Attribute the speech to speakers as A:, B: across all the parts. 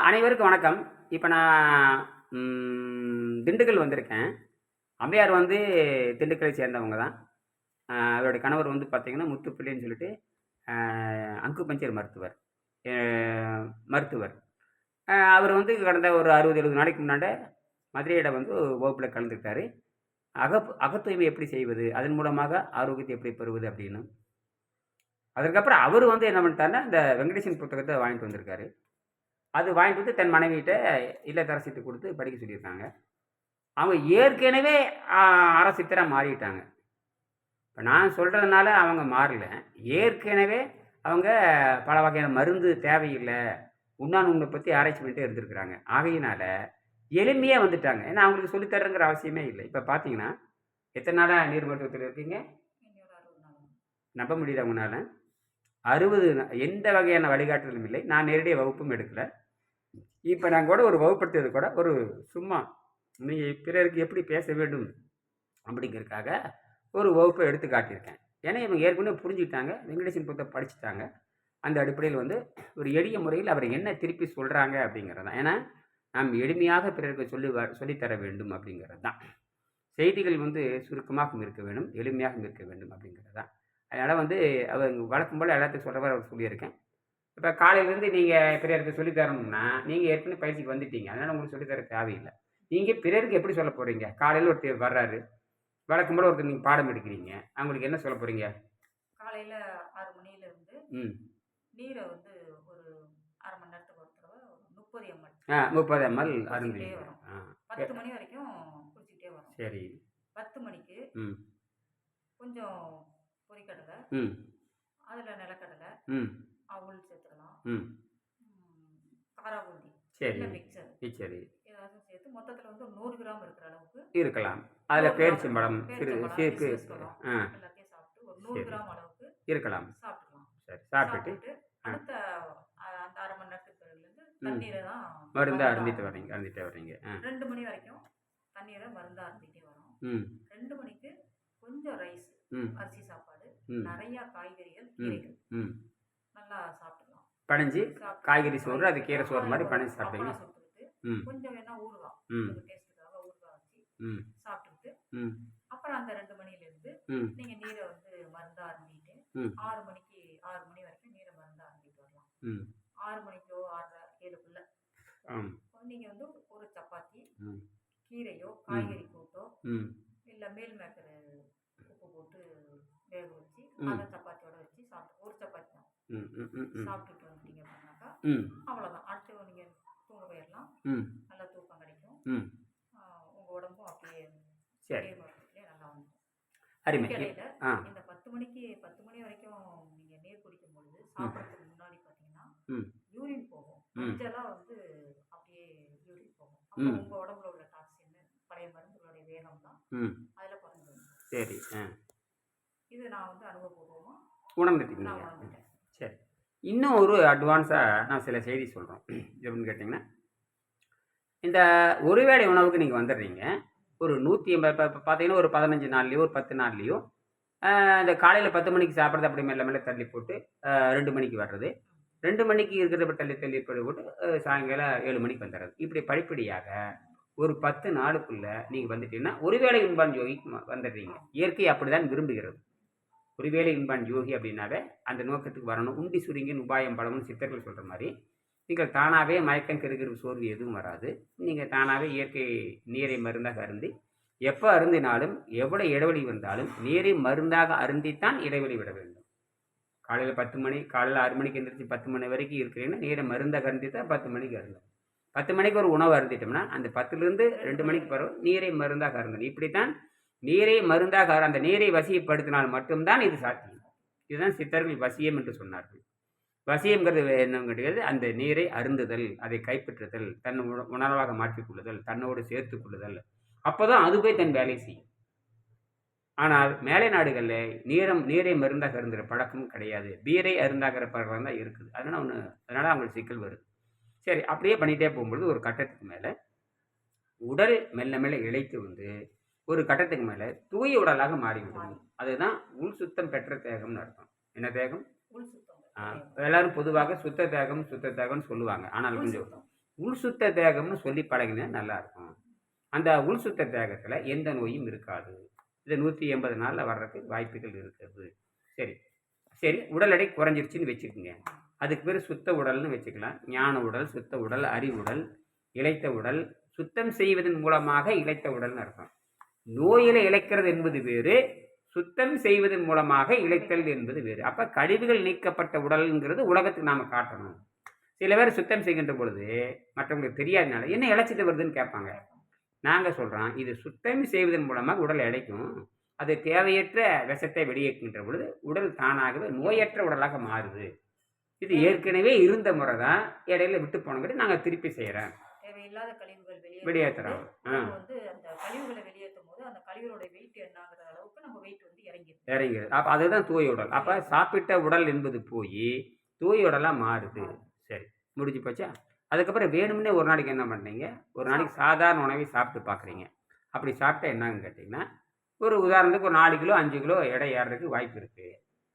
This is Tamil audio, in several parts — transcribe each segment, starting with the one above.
A: அனைவருக்கும் வணக்கம். இப்போ நான் திண்டுக்கல் வந்திருக்கேன். அம்மையார் வந்து திண்டுக்கலை சேர்ந்தவங்க தான். அவருடைய கணவர் வந்து பார்த்திங்கன்னா முத்துப்பிள்ளைன்னு சொல்லிட்டு அங்கு பஞ்சர் மருத்துவர். மருத்துவர். அவர் வந்து கடந்த ஒரு அறுபது எழுபது நாளைக்கு முன்னாடி மதுரையிட வந்து வகுப்பில் கலந்துக்கிட்டாரு. அகப் அகத்தூய்மை எப்படி செய்வது? அதன் மூலமாக ஆரோக்கியத்தை எப்படி பெறுவது அப்படின்னு. அதுக்கப்புறம் அவர் வந்து என்ன பண்ணிட்டாருன்னா இந்த வெங்கடேசன் புத்தகத்தை வாங்கிட்டு வந்திருக்காரு. அது வாங்கிட்டு வந்து தன் மனைவிகிட்ட இல்லத்தரசிட்டு கொடுத்து படிக்க சொல்லியிருக்காங்க. அவங்க ஏற்கனவே அரசித்தராக மாறிட்டாங்க. இப்போ நான் சொல்கிறதுனால அவங்க மாறல. ஏற்கனவே அவங்க பல வகையான மருந்து தேவையில்லை உண்ணாநுண்ணை பற்றி ஆராய்ச்சி பண்ணிட்டே இருந்திருக்கிறாங்க. ஆகையினால எளிமையாக வந்துட்டாங்க. ஏன்னா அவங்களுக்கு சொல்லித்தரங்கிற அவசியமே இல்லை. இப்போ பார்த்தீங்கன்னா எத்தனை நாளாக நீர் மருத்துவத்தில் இருக்கீங்க? நம்ப முடியுதா உங்களால். அறுபது எந்த வகையான வழிகாட்டுதலும் இல்லை. நான் நேரடியாக வகுப்பும் எடுக்கலை. இப்போ நான் கூட ஒரு வகுப்படுத்துறது கூட ஒரு சும்மா நீங்கள் பிறருக்கு எப்படி பேச வேண்டும் அப்படிங்கிறதுக்காக ஒரு வகுப்பை எடுத்து காட்டியிருக்கேன். ஏன்னா இவங்க ஏற்கனவே புரிஞ்சுக்கிட்டாங்க வெங்கடேசன் புத்தகம் படிச்சுட்டாங்க. அந்த அடிப்படையில் வந்து ஒரு எளிய முறையில் அவர் என்ன திருப்பி சொல்கிறாங்க அப்படிங்கிறது தான். ஏன்னா நாம் எளிமையாக பிறருக்கு சொல்லி வ சொல்லித்தர வேண்டும் அப்படிங்கிறது தான். செய்திகள் வந்து சுருக்கமாகவும் இருக்க வேண்டும் எளிமையாகவும் இருக்க வேண்டும் அப்படிங்கிறது தான். அதனால் வந்து அவர் வழக்கம் போல் எல்லாத்துக்கும் சொல்கிற மாதிரி அவர் சொல்லியிருக்கேன். இப்போ காலையிலேருந்து நீங்கள் பிறருக்கு சொல்லித் தரணும்னா நீங்கள் ஏற்கனவே பயிற்சிக்கு வந்துட்டீங்க. அதனால் உங்களுக்கு சொல்லித் தர தேவையில்லை. நீங்கள் பிறருக்கு எப்படி சொல்ல போகிறீங்க காலையில் ஒருத்தர் வர்றாரு. வழக்கம் போல் ஒருத்தர் நீங்கள் பாடம் எடுக்கிறீங்க. அவங்களுக்கு என்ன சொல்ல போகிறீங்க
B: காலையில் ஆறு மணியில இருந்து
A: ம்.
B: நீரை வந்து ஒரு அரை மணி நேரத்துக்கு ஒரு தடவை முப்பது எம்எல்
A: ஆ முப்பது எம்எல் அருந்து
B: வரும். பத்து மணி வரைக்கும் குடிச்சிக்கிட்டே வரும்.
A: சரி.
B: பத்து மணிக்கு
A: ம்.
B: கொஞ்சம் பொரிக்கடலை
A: ம்.
B: அதில் நிலக்கடலை
A: ம்
B: அவுள் சேர்த்துக்கலாம்
A: ம்
B: காரா பூந்தி
A: சரி
B: இல்லை மிக்சர்
A: சரி
B: ஏதாவது சேர்த்து மொத்தத்தில் வந்து இருக்கிற அளவுக்கு
A: இருக்கலாம். அதில் பேரிச்சம்பழம் சிறு
B: பேரிச்சம்பழம்,
A: சீர்க்கு ஆ. சரி.
B: கிராம் அளவுக்கு
A: இருக்கலாம். சரி சாப்பிட்டுட்டு
B: அடுத்த அந்த அரை மணி நேரத்துக்கு. தண்ணீரை தான்
A: மருந்து
B: மருந்தா
A: அருந்திட்டு வர்றீங்க அருந்திட்டே வர்றீங்க ஆ.
B: ரெண்டு மணி வரைக்கும் தண்ணீரை மருந்தா அருந்திட்டே வரும். ரெண்டு மணிக்கு கொஞ்சம் ரைஸ் அரிசி சாப்பாடு நிறைய காய்கறிகள். கீரைகள் நல்லா சாப்பிடலாம்
A: பனைஞ்சு காய்கறி சோறு அது கீரை சோறு மாதிரி பனைஞ்சு ம்.
B: கொஞ்சம் வேணா ஊறுகாய்
A: ம்
B: டேஸ்ட்டுக்காக ஊறுகாய் வச்சு
A: ம்
B: சாப்பிட்டுட்டு அப்புறம் அந்த ரெண்டு மணில இருந்து நீங்க நீரை வந்து மருந்தா
A: ம்.
B: ஆறு மணிக்கு ஆறு மணி வரைக்கும் நீரை மருந்தா அருந்திட்டு வரலாம் ஆறு மணிக்கோ ஆறரை ஏழுக்குள்ள நீங்க வந்து ஒரு சப்பாத்தி கீரையோ காய்கறி கூட்டோ இல்லை மேல் மேக்கர் உப்பு போட்டு வேக வச்சு. அதை சப்பாத்தியோட வச்சு சாப்பிட்டு ஒரு சப்பாத்தி தான். சாப்பிட்டுட்டு வந்துட்டீங்க அப்படின்னாக்கா
A: ம்.
B: அவ்வளோதான் அடுத்து நீங்கள் தூங்க போயிடலாம்
A: ம்
B: நல்லா தூக்கம் கிடைக்கும்
A: ம்
B: ஆஹ் உங்க உடம்பும் அப்படியே
A: சரி
B: இதே மாதிரியே நல்லா வந்து
A: அருமை. ஆ.
B: இந்த பத்து மணிக்கு பத்து மணி வரைக்கும் நீங்க நீர் குடிக்கும் பொழுது சாப்பிட்றதுக்கு முன்னாடி பார்த்தீங்கன்னா
A: ம்.
B: யூரின் போகும்.
A: ம்.
B: மஞ்சளாக வந்து அப்படியே யூரின் போகும். உங்க உடம்புல உள்ள டாக்ஸின் பழைய மருந்துகளுடைய வேகம் தான். அதில் குறைஞ்சிடும்
A: சரி
B: இது நான் வந்து அனுபவபூர்வமாக
A: உணர்ந்துட்டீங்க. நீங்கள் சரி. இன்னும் ஒரு அட்வான்ஸாக நான் சில செய்தி சொல்கிறோம் எப்படின்னு கேட்டிங்கன்னா இந்த ஒருவேளை உணவுக்கு நீங்கள் வந்துடுறீங்க. ஒரு நூற்றி எண்பது இப்போ பார்த்தீங்கன்னா ஒரு பதினஞ்சு நாள்லேயோ ஒரு பத்து நாள்லேயோ இந்த காலையில் பத்து மணிக்கு சாப்பிட்றது அப்படி மெல்ல மெல்ல தள்ளி போட்டு ரெண்டு மணிக்கு வர்றது. ரெண்டு மணிக்கு இருக்கிறத தள்ளி தள்ளி போட்டு சாயங்காலம் ஏழு மணிக்கு வந்துடுறது. இப்படி படிப்படியாக ஒரு பத்து நாளுக்குள்ளே நீங்கள் வந்துட்டீங்கன்னா ஒருவேளை இன்பான் யோகி வந்துடுறீங்க. இயற்கை அப்படி தான் விரும்புகிறது. ஒருவேளை இன்பான் யோகி அப்படின்னாவே அந்த நோக்கத்துக்கு வரணும். உண்டி சுருங்கின் உபாயம் பலம்னு சித்தர்கள் சொல்கிற மாதிரி நீங்கள் தானாகவே மயக்கம் கிருகிரு சோர்வு எதுவும் வராது. நீங்கள் தானாகவே இயற்கை நீரை மருந்தாக அருந்தி எப்போ அருந்தினாலும் எவ்வளோ இடைவெளி வந்தாலும் நீரை மருந்தாக அருந்தித்தான் இடைவெளி விட வேண்டும். காலையில் பத்து மணி காலையில் ஆறு மணிக்கு எந்திரிச்சு பத்து மணி வரைக்கும் இருக்கிறீங்கன்னா நீரை மருந்தாக அருந்தி தான் பத்து மணிக்கு அருந்தும். பத்து மணிக்கு ஒரு உணவு அருந்திட்டோம்னா அந்த பத்துலேருந்து ரெண்டு மணிக்கு பிறகு நீரை மருந்தாக அருந்தணும். இப்படித்தான் நீரை மருந்தாக அந்த நீரை வசியப்படுத்தினால் மட்டும்தான் இது சாத்தியம். இதுதான் சித்தர்கள் வசியம் என்று சொன்னார்கள். வசியம்ங்கிறது என்னன்னு கிடையாது அந்த நீரை அருந்துதல் அதை கைப்பற்றுதல் தன் உண- உணர்வாக மாற்றிக்கொள்ளுதல் தன்னோடு சேர்த்து கொள்ளுதல். அப்போதான் அதுவே தன் வேலை செய்யும். ஆனால் மேலை நாடுகளில் நீரம் நீரை மருந்தாக அருந்துகிற பழக்கமும் கிடையாது. பீரை அருந்தாகிற பழக்கம் தான் இருக்குது. அதனால் ஒன்று அதனால் அவங்களுக்கு சிக்கல் வருது. சரி அப்படியே பண்ணிகிட்டே போகும்பொழுது ஒரு கட்டத்துக்கு மேலே உடல் மெல்ல மெல்ல இழைத்து வந்து ஒரு கட்டத்துக்கு மேலே தூய உடலாக மாறிவிடும். அதுதான் உள் சுத்தம் பெற்ற தேகம்னு அர்த்தம். என்ன தேகம்?
B: உள் சுத்தம்.
A: எல்லாரும் பொதுவாக சுத்த தேகம் சுத்த தேகம்னு சொல்லுவாங்க. ஆனால் கொஞ்சம் உள் சுத்த தேகம்னு சொல்லி பழகினா நல்லா இருக்கும். அந்த உள் சுத்த தேகத்தில் எந்த நோயும் இருக்காது. இது நூற்றி எண்பது நாளில் வர்றதுக்கு வாய்ப்புகள் இருக்கிறது சரி. சரி உடல் எடை குறைஞ்சிருச்சுன்னு வச்சுக்கோங்க. அதுக்கு பேர் சுத்த உடல்னு வச்சுக்கலாம். ஞான உடல் சுத்த உடல் அறிவுடல் இளைத்த உடல். சுத்தம் செய்வதன் மூலமாக இளைத்த உடல்னு அர்த்தம். நோயில இழைக்கிறது என்பது வேறு சுத்தம் செய்வதன் மூலமாக இழைத்தல் என்பது வேறு. அப்ப கழிவுகள் நீக்கப்பட்ட உடல்ங்கிறது உலகத்துக்கு நாம காட்டணும். சில பேர் சுத்தம் செய்கின்ற பொழுது மற்றவங்களுக்கு தெரியாதனால என்ன இழைச்சிட்டு வருதுன்னு கேட்பாங்க. நாங்கள் சொல்கிறோம் இது சுத்தம் செய்வதன் மூலமாக உடல் இழைக்கும். அது தேவையற்ற விஷத்தை வெளியேற்றுகின்ற பொழுது உடல் தானாகவே நோயற்ற உடலாக மாறுது. இது ஏற்கனவே இருந்த முறை தான் இடையில விட்டு போனங்கிறது நாங்கள் திருப்பி செய்கிறோம்
B: தேவையில்லாத கழிவுகள் வெளியே
A: வெளியேற்றுறோம் இறங்கிறது அப்போ அதுதான் தூய உடல். அப்போ சாப்பிட்ட உடல் என்பது போய் தூய உடலாக மாறுது. சரி முடிஞ்சு போச்சா? அதுக்கப்புறம் வேணும்னே ஒரு நாளைக்கு என்ன பண்ணுறீங்க ஒரு நாளைக்கு சாதாரண உணவை சாப்பிட்டு பார்க்குறீங்க அப்படி சாப்பிட்டா என்னன்னு கேட்டிங்கன்னா ஒரு உதாரணத்துக்கு ஒரு நாலு கிலோ அஞ்சு கிலோ எடை ஏறதுக்கு வாய்ப்பு இருக்குது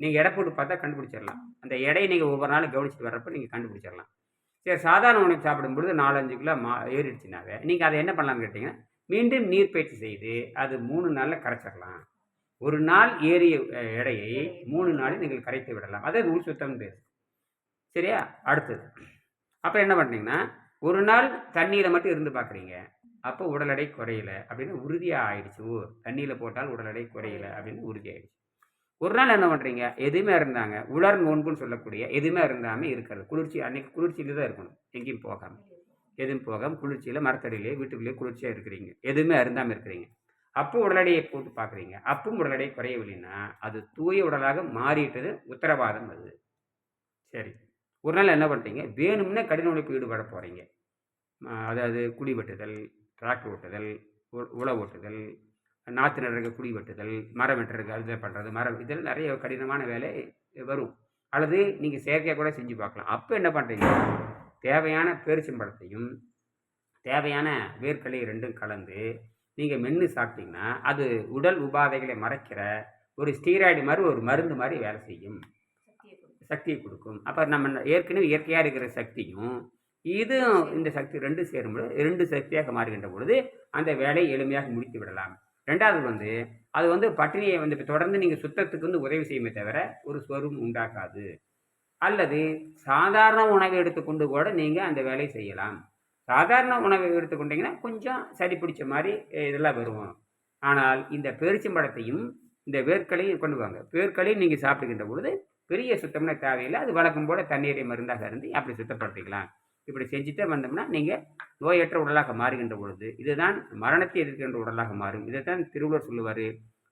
A: நீங்கள் எடை போட்டு பார்த்தா கண்டுபிடிச்சிடலாம். அந்த எடையை நீங்கள் ஒவ்வொரு நாளும் கவனிச்சுட்டு வர்றப்ப நீங்கள் கண்டுபிடிச்சிடலாம். சரி சாதாரண உணவு சாப்பிடும்பொழுது நாலஞ்சு கிலோ மா ஏறிடுச்சுனாவே நீங்கள் அதை என்ன பண்ணலாம்னு கேட்டிங்கன்னா மீண்டும் நீர் பயிற்சி செய்து அது மூணு நாளில் கரைச்சிடலாம். ஒரு நாள் ஏறிய எடையை மூணு நாளில் நீங்கள் கரைத்து விடலாம். அதே நூல் சுத்தம் பேர் சரியா? அடுத்தது. அப்போ என்ன பண்ணுறீங்கன்னா ஒரு நாள் தண்ணியில் மட்டும் இருந்து பார்க்குறீங்க அப்போ உடல் எடை குறையல அப்படின்னு உறுதியாக ஆயிடுச்சு. ஓ தண்ணியில் போட்டால் உடல் எடை குறையல அப்படின்னு உறுதியாயிடுச்சு. ஒரு நாள் என்ன பண்ணுறீங்க எதுவுமே இருந்தாங்க. உலர் நோன்புன்னு சொல்லக்கூடிய எதுவுமே இருந்தாமல் இருக்கிறது. குளிர்ச்சி அன்னைக்கு குளிர்ச்சியில் தான் இருக்கணும். எங்கேயும் போகாமல் எதுவும் போகாமல் குளிர்ச்சியில் மரத்தடியிலே வீட்டுக்குள்ளேயே குளிர்ச்சியாக இருக்கிறீங்க. எதுவுமே அருந்தாமல் இருக்கிறீங்க. அப்போ உடல் எடையை போட்டு பார்க்குறீங்க அப்பவும் உடல் குறையவில்லைன்னா அது தூய உடலாக மாறிட்டது உத்தரவாதம் அது. சரி. ஒரு நாள் என்ன பண்ணுறீங்க வேணும்னே கடின உழைப்பு ஈடுபட போகிறீங்க அதாவது குடி வெட்டுதல் டிராக்டர் ஓட்டுதல் உ- உழவு ஓட்டுதல் நாற்று நடுறதுக்கு குடி வெட்டுதல் மரம் வெட்டுறதுக்கு அது பண்ணுறது மரம் இதில் நிறைய கடினமான வேலை வரும். அல்லது நீங்கள் செயற்கையாக கூட செஞ்சு பார்க்கலாம். அப்போ என்ன பண்ணுறீங்க தேவையான பேரிச்சம்பழத்தையும் தேவையான வேர்க்கடலை ரெண்டும் கலந்து நீங்கள் மென்று சாப்பிட்டீங்கன்னா அது உடல் உபாதைகளை மறைக்கிற ஒரு ஸ்டீராய்டு மாதிரி ஒரு மருந்து மாதிரி வேலை செய்யும்.
B: சக்தியை கொடுக்கும்.
A: அப்போ நம்ம ஏற்கனவே இயற்கையாக இருக்கிற சக்தியும் இதுவும் இந்த சக்தி ரெண்டு சேரும்போது ரெண்டு சக்தியாக மாறுகின்ற பொழுது அந்த வேலையை எளிமையாக முடித்து விடலாம். ரெண்டாவது வந்து அது வந்து பட்டினியை வந்து இப்ப தொடர்ந்து நீங்கள் சுத்தத்துக்கு வந்து உதவி செய்யுமே தவிர ஒரு சொரும் உண்டாக்காது. அல்லது சாதாரண உணவை எடுத்துக்கொண்டு கூட நீங்கள் அந்த வேலையை செய்யலாம். சாதாரண உணவை எடுத்துக்கொண்டீங்கன்னா கொஞ்சம் சரி பிடிச்ச மாதிரி இதெல்லாம் வரும். ஆனால் இந்த பேரிச்சம்பழத்தையும் இந்த வேர்க்களையும் கொண்டு வாங்க. வேர்க்களையும் நீங்கள் சாப்பிடுகின்ற பொழுது பெரிய சுத்தம்னா தேவையில்லை. அது வழக்கம் போல தண்ணீரை மருந்தாக இருந்து அப்படி சுத்தப்படுத்திக்கலாம். இப்படி செஞ்சுட்டே வந்தோம்னா நீங்கள் நோயற்ற உடலாக மாறுகின்ற பொழுது இதுதான் மரணத்தை எதிர்க்கின்ற உடலாக மாறும். இதை தான் திருவள்ளுவர் சொல்லுவார்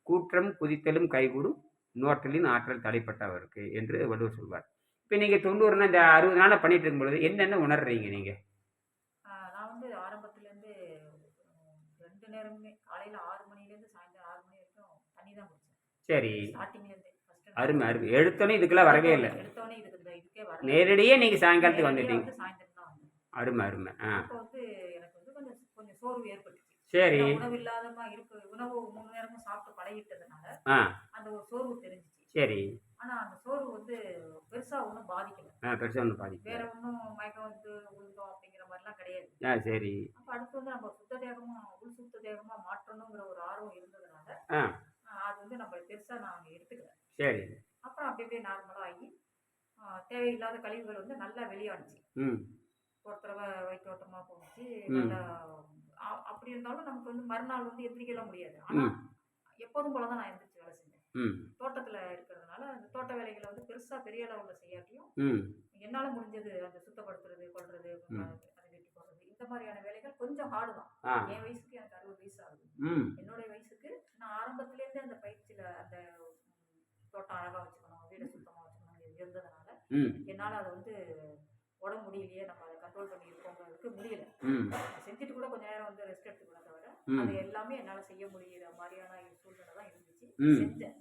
A: கூற்றம் குதித்தலும் கைகூடும் நோற்றலின் ஆற்றல் தலைப்பட்டவருக்கு என்று வள்ளுவர் சொல்வார். இப்போ நீங்கள் தொண்ணூறுனா இந்த அறுபது நாளாக பண்ணிட்டு இருக்கும் பொழுது என்னென்ன உணர்றீங்க நீங்கள்
B: ஆஹ் நான் வந்து ஆரம்பத்துலேருந்து ரெண்டு நேரமுமே காலையில் ஆறு மணிலேருந்து சாயந்தரம் ஆறு மணி வரைக்கும் தண்ணி தான் குடிச்சேன்
A: சரி. அருமை அருமை. எடுத்தோன்னே இதுக்கெல்லாம் வரவே இல்லை. நேரடியே நீங்கள் சாயங்காலத்துக்கு வந்துட்டீங்க. அருமை அருமை. ஆ.
B: அப்போ வந்து எனக்கு வந்து கொஞ்சம் கொஞ்சம் சோர்வு ஏற்பட்டுச்சு.
A: சரி.
B: உணவு இல்லாதமா இருக்கு உணவு மூணு நேரமும் சாப்பிட்டு பழகிட்டதுனால அந்த ஒரு சோர்வு தெரிஞ்சிச்சு.
A: சரி.
B: ஆனா அந்த சோர்வு வந்து பெருசா ஒன்றும் பாதிக்கல.
A: ஆ பெருசாக ஒன்று பாதிக்கல.
B: வேற ஒன்றும் மயக்கம் வந்து விழுந்தோம் அப்படிங்கிற மாதிரிலாம் கிடையாது.
A: ஆ சரி.
B: அப்போ அடுத்து வந்து நம்ம சுத்த தேகமா உள் சுத்த தேகமா மாற்றணுங்கிற ஒரு ஆர்வம் இருந்ததுனால அது வந்து நம்ம பெருசா நான் எடுத்துக்கல.
A: சரி.
B: அப்புறம் அப்படி அப்படியே நார்மலா ஆகி ஆஹ் தேவையில்லாத கழிவுகள் வந்து நல்லா வெளியானுச்சு. ஒரு தடவை வயிற்றோட்டமா போணுச்சு
A: ம்.
B: நல்லா அப்படி இருந்தாலும் நமக்கு வந்து மறுநாள் வந்து எந்திரிக்கலாம் முடியாது. ஆனா
A: ம்.
B: எப்போதும் போல தான் நான் எந்திரிச்சு வேலை செஞ்சேன். தோட்டத்துல இருக்கிறதுனால அந்த தோட்ட வேலைகளை வந்து பெருசா பெரிய அளவுல செய்யாட்டியும் என்னால முடிஞ்சது அந்த சுத்தப்படுத்துறது கொள்றது. அதை வெட்டி போடுறது இந்த மாதிரியான வேலைகள் கொஞ்சம் ஹார்டு தான். என் வயசுக்கு எனக்கு அறுபது வயசு ஆகுது. என்னுடைய ஆரம்பத்துலேருந்தே அந்த பயிற்சியில அந்த தோட்டம் அழகா வச்சுக்கணும் வீடை சுத்தமா வச்சுக்கணும் இருந்ததுனால என்னால அதை வந்து உடம்பு முடியலையே நம்ம அதை கண்ட்ரோல் பண்ணி இருக்கோங்கிறதுக்கு முடியல செஞ்சுட்டு கூட கொஞ்ச நேரம் வந்து ரெஸ்ட் எடுத்துக்கூட தவிர. அது எல்லாமே என்னால செய்ய முடியிற மாதிரியான சூழ்நிலை தான் இருந்துச்சு. செஞ்சேன்.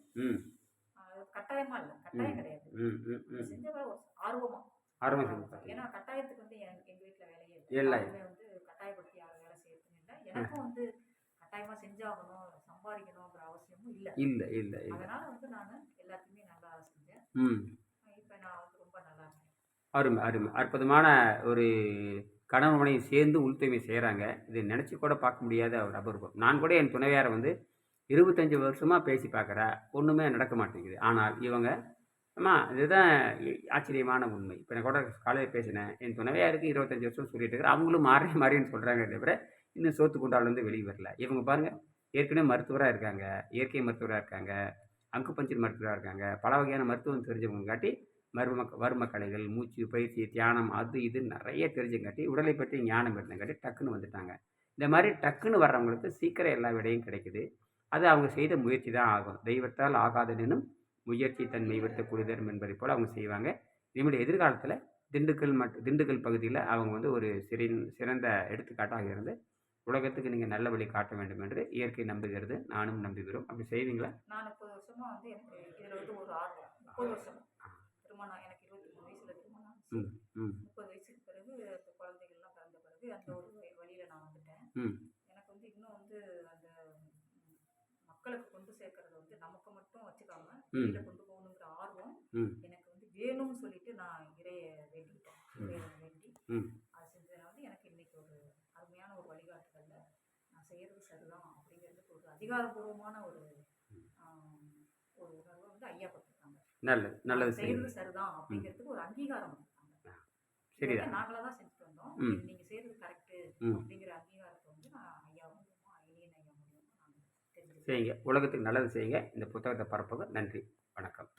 B: கட்டாயமா இல்லை. கட்டாயம் கிடையாது.
A: ம் ம் ம்.
B: செஞ்ச ஒரு ஆர்வமா.
A: ஆர்வம்
B: ஏன்னா கட்டாயத்துக்கு வந்து எங்க வீட்டுல வேலையே
A: இல்லை.
B: வந்து கட்டாயப்படுத்தி யாரும் வேலை செய்யறதுன்னு இல்லை. எனக்கும் வந்து கட்டாயமா செஞ்சாகணும். சம்பாதிக்கணுங்கிற அவசியமும் இல்லை.
A: இல்லை இல்லை
B: அதனால வந்து நான் எல்லாத்தையுமே நல்லா செஞ்சேன்.
A: ம்.
B: இப்போ நான் வந்து ரொம்ப நல்லா இருக்கேன்.
A: அருமை அருமை. அற்புதமான ஒரு கணவன் மனைவி சேர்ந்து உள்தூய்மை செய்கிறாங்க இது நினச்சி கூட பார்க்க முடியாத ஒரு அபூர்வம் நான் கூட என் துணைவியாரை வந்து இருபத்தஞ்சி வருஷமாக பேசி பார்க்குறா. ஒன்றுமே நடக்க மாட்டேங்குது. ஆனால் இவங்க அம்மா இதுதான் ஆச்சரியமான உண்மை. இப்போ நான் கூட காலையில் பேசினேன். என் துணைவியாருக்கு இருபத்தஞ்சி வருஷம் சொல்லிட்டு இருக்கிறேன் அவங்களும் மாறி மாறின்னு சொல்கிறாங்க தவிர இன்னும் சோத்து குண்டாலேருந்து வெளியே வரல. இவங்க பாருங்கள் ஏற்கனவே மருத்துவராக இருக்காங்க. இயற்கை மருத்துவராக இருக்காங்க. அங்கு பஞ்சர் மருத்துவராக இருக்காங்க. பல வகையான மருத்துவம் தெரிஞ்சவங்காட்டி மர்ம வர்ம கலைகள் மூச்சு பயிற்சி தியானம் அது இது நிறைய தெரிஞ்சுங்காட்டி உடலை பற்றி ஞானம் இருந்தங்காட்டி டக்குன்னு வந்துட்டாங்க. இந்த மாதிரி டக்குன்னு வர்றவங்களுக்கு சீக்கிரம் எல்லா விடையும் கிடைக்குது. அது அவங்க செய்த முயற்சி தான் ஆகும். தெய்வத்தால் ஆகாதனும் முயற்சி தன் மெய்வர்த்த கூடிதரும் என்பதை போல் அவங்க செய்வாங்க. இனிமேல் எதிர்காலத்தில் திண்டுக்கல் மட் திண்டுக்கல் பகுதியில் அவங்க வந்து ஒரு சிறின் சிறந்த எடுத்துக்காட்டாக இருந்து உலகத்துக்கு நீங்கள் நல்ல வழி காட்ட வேண்டும் என்று இயற்கை நம்புகிறது. நானும் நம்புகிறோம். அப்படி செய்வீங்களா?
B: நான் முப்பது வருஷமா வந்து எனக்கு இதில் வந்து ஒரு ஆர்வம். முப்பது வருஷம். திருமணம் எனக்கு இருபத்தி மூணு வயசுல திருமணம் முப்பது வயசுக்கு பிறகு இந்த குழந்தைகள்லாம் பிறந்த பிறகு அந்த ஒரு வழி- வழியில நான் வந்துட்டேன். எனக்கு வந்து இன்னும் வந்து அந்த மக்களுக்கு கொண்டு சேர்க்கறது வந்து நமக்கு மட்டும் வச்சுக்காம. வெளியில கொண்டு போகணுங்கிற ஆர்வம் எனக்கு வந்து வேணும்னு சொல்லிட்டு நான் இறைய வேண்டிக்கிட்டேன். வேண்டி
A: ம்
B: அது செஞ்சதுனால வந்து எனக்கு இன்னைக்கு ஒரு அருமையான ஒரு வழிகாட்டுதல்ல நான் செய்யறது சரிதான் அப்படிங்கிறதுக்கு ஒரு அதிகாரப்பூர்வமான ஒரு ஒரு உணர்வை வந்து ஐயா கொடுத்துருக்காங்க.
A: நல்லது நல்லது
B: செய்யறது சரிதான் அப்படிங்கிறதுக்கு ஒரு அங்கீகாரம் கொடுத்தாங்க.
A: சரிதான்.
B: நாங்களா தான் செஞ்சுட்டு வந்தோம். நீங்க செய்யறது கரெக்ட் அப்படிங்கிற அங்கீகாரத்தை வந்து நான் ஐயா மூலியமா ஐயன் ஐயா மூலியமா நான் தெரிஞ்சுக்கிட்டேன்
A: செய்யுங்க. உலகத்துக்கு நல்லது செய்யுங்க. இந்த புத்தகத்தை பரப்புங்க. நன்றி. வணக்கம்.